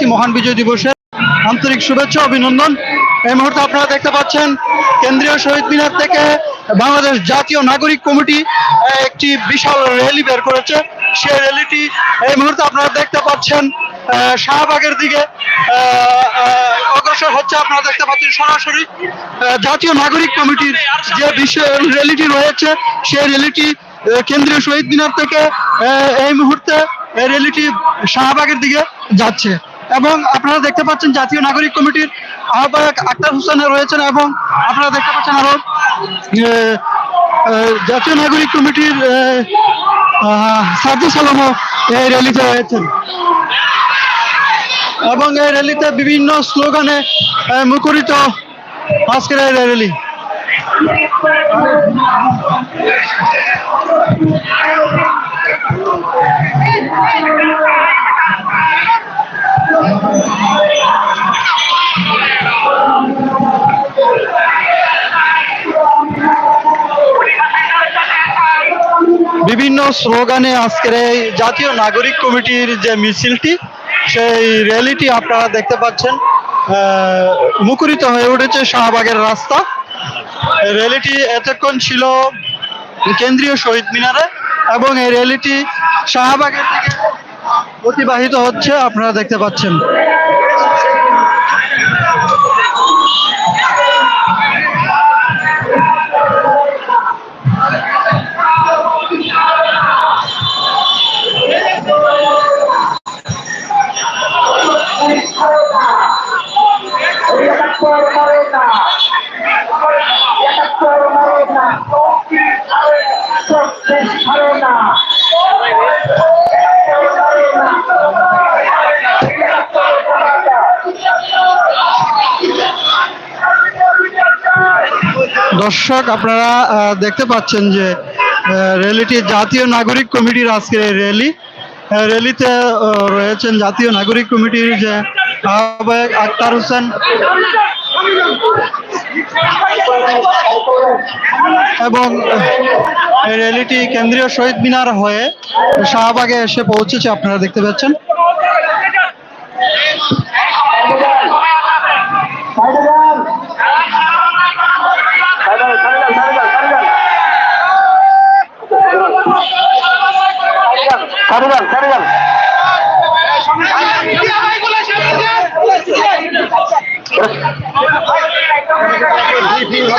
জানাচ্ছি মহান বিজয় দিবসের আন্তরিক শুভেচ্ছা, অভিনন্দন। এই মুহূর্তে আপনারা দেখতে পাচ্ছেন, কেন্দ্রীয় শহীদ মিনার থেকে বাংলাদেশ জাতীয় নাগরিক কমিটি একটি বিশাল র্যালি বের করেছে। সেই র্যালিটি এই মুহূর্তে আপনারা দেখতে পাচ্ছেন শাহবাগের দিকে অগ্রসর হচ্ছে। আপনারা দেখতে পাচ্ছেন সরাসরি জাতীয় নাগরিক কমিটির যে বিষয় র্যালিটি রয়েছে, সেই র্যালিটি কেন্দ্রীয় শহীদ মিনার থেকে এই মুহূর্তে র্যালিটি শাহবাগের দিকে যাচ্ছে। এবং আপনারা দেখতে পাচ্ছেন জাতীয় নাগরিক কমিটির আহ্বায়ক আক্তার হোসেন রয়েছেন এবং আপনারা দেখতে পাচ্ছেন আরও জাতীয় নাগরিক কমিটির সাদি সালামও এই র্যালিতে রয়েছেন। এবং এই র্যালিতে বিভিন্ন স্লোগানে মুখরিত আজকের এই র্যালি। বিভিন্ন স্লোগানে আজকের এই জাতীয় নাগরিক কমিটির যে মিছিলটি, সেই র্যালিটি আপনারা দেখতে পাচ্ছেন। মুখরিত হয়ে উঠেছে শাহবাগের রাস্তা। র্যালিটি এতক্ষণ ছিল কেন্দ্রীয় শহীদ মিনারে এবং এই র্যালিটি শাহবাগের দিকে অতিবাহিত হচ্ছে, আপনারা দেখতে পাচ্ছেন। দর্শক, আপনারা দেখতে পাচ্ছেন যে র্যালিটি জাতীয় নাগরিক কমিটির আজকের এই র্যালি। র্যালিতে রয়েছেন জাতীয় নাগরিক কমিটির যে আহ্বায়ক আক্তার হোসেন। এবং র্যালিটি কেন্দ্রীয় শহীদ মিনার হয়ে শাহবাগে এসে পৌঁছেছে, আপনারা দেখতে পাচ্ছেন।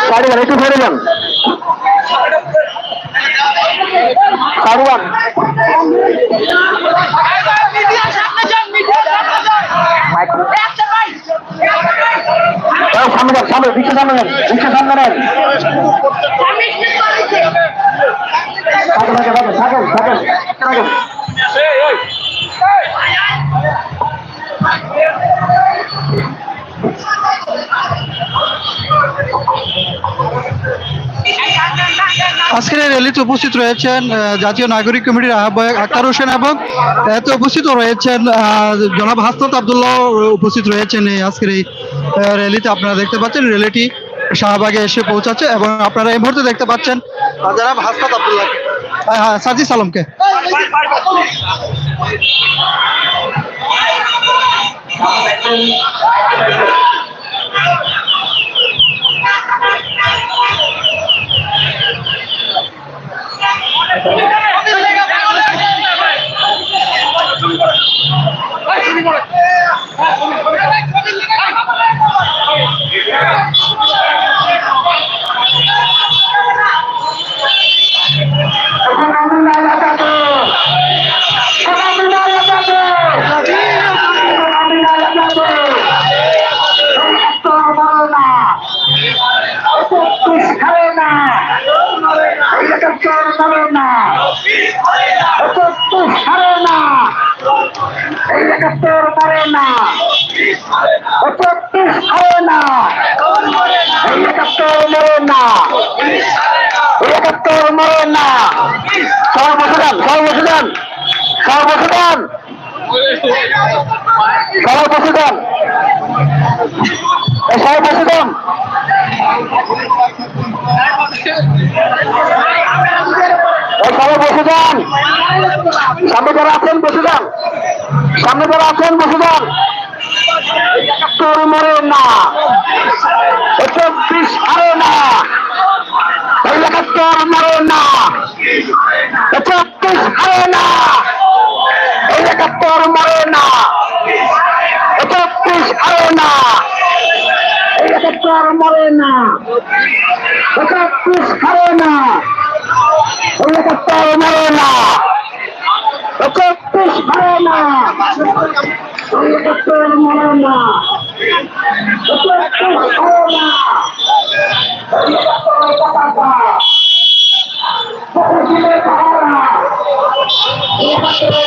সারিগান একটু সারিগান সারিগান সামনে যান সামনে বিশ্ব সামনে যান বিশ্ব সামনে নেন। থাকেন থাকেন থাকেন থাকেন। র্যালিতে উপস্থিত রয়েছেন জাতীয় নাগরিক কমিটির আহ্বায়ক আক্তার হোসেন এবং এতে উপস্থিত রয়েছেন জনাব হাসনাত আবদুল্লাহ উপস্থিত রয়েছেন এই আজকের এই র্যালিতে। আপনারা দেখতে পাচ্ছেন র্যালিটি শাহবাগে এসে পৌঁছাচ্ছে এবং আপনারা এই মুহূর্তে দেখতে পাচ্ছেন জনাব হাসনাত আবদুল্লাহ সাজি সালামকে। একাত্তর একাত্তর মরে না। সবাই বসে যান সবাই বসে যান সবাই বসে যান সবাই বসে যান এই সবাই বসে যান এই সবাই বসে যান সামনে যারা আছেন, বসে যান। সামনে যারা আছেন, বসে যান। মরে না। চব্বিশ হারে না। একাত্তর মরে না। চব্বিশ হারে না। একাত্তর মরে না। চব্বিশ হারে না। একাত্তর মরে না। চব্বিশ হারে না। একাত্তর মরে না। চব্বিশ হারে না। একাত্তর মরে না। চব্বিশ না। এই একাত্তর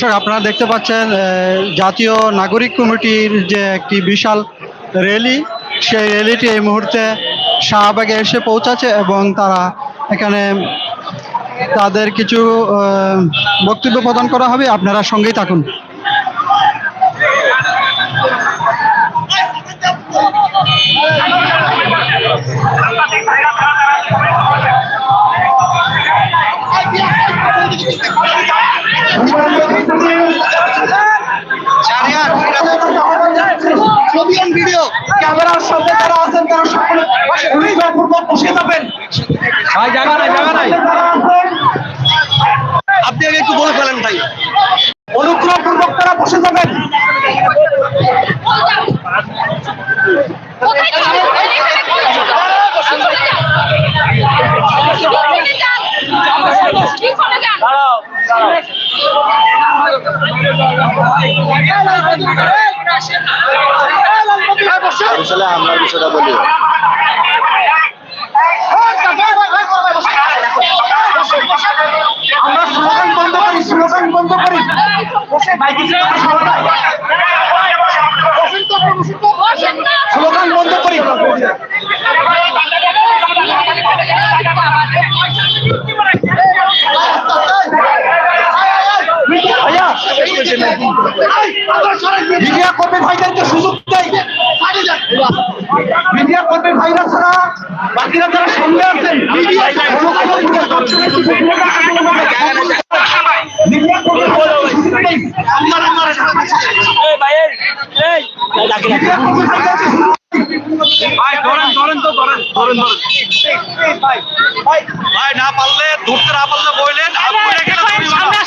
দর্শক আপনারা দেখতে পাচ্ছেন জাতীয় নাগরিক কমিটির যে একটি বিশাল র্যালি, সেই র্যালিটি এই মুহূর্তে শাহবাগে এসে পৌঁছাচ্ছে এবং তারা এখানে তাদের কিছু বক্তব্য প্রদান করা হবে। আপনারা সঙ্গেই থাকুন। ভিডিও ক্যামেরার সামনে যারা আছেন তারা সকলে বসে যাবেন ভাই জায়গা নাই জায়গা নাই। আপনি আগে একটু বলে ফেলেন ভাই। অনুগ্রহপূর্বক তারা বসে যাবেন। আসলে আমরা বিষয়টা বলি। কর্মী ভাইদেরকে সুযোগ ভাই না পারলে ধরতে না পারলে বললেন মিডিয়া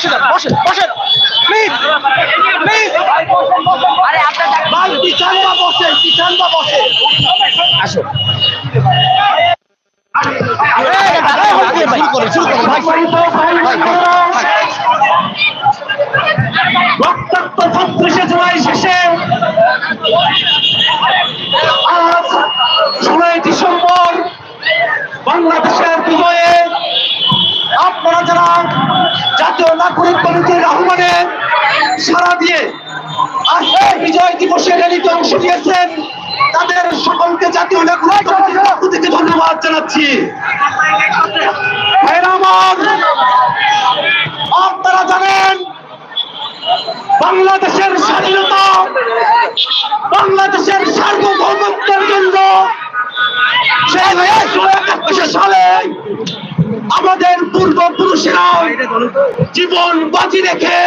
বসে যান বসেন বসেন। Please please. আরে আপনার ভাই কিষান বা বসে কিষান বা বসে আসো রক্তাক্ত ছত্রিশে জুলাই শেষে আজ ষোলোই ডিসেম্বর বাংলাদেশের বিজয়ে আপনারা যারা জাতীয় নাগরিক কমিটির আহ্বানে সারা দিয়ে আজ এই বিজয় দিবসের র্যালিতে অংশ নিয়েছেন তাদের সকলকে জাতীয় নাগরিক কমিটির পক্ষ থেকে ধন্যবাদ জানাচ্ছি। আপনারা জানেন বাংলাদেশের স্বাধীনতা, বাংলাদেশের সার্বভৌমত্বের জন্য সালে আমাদের পূর্বপুরুষেরা জীবন বাজি রেখে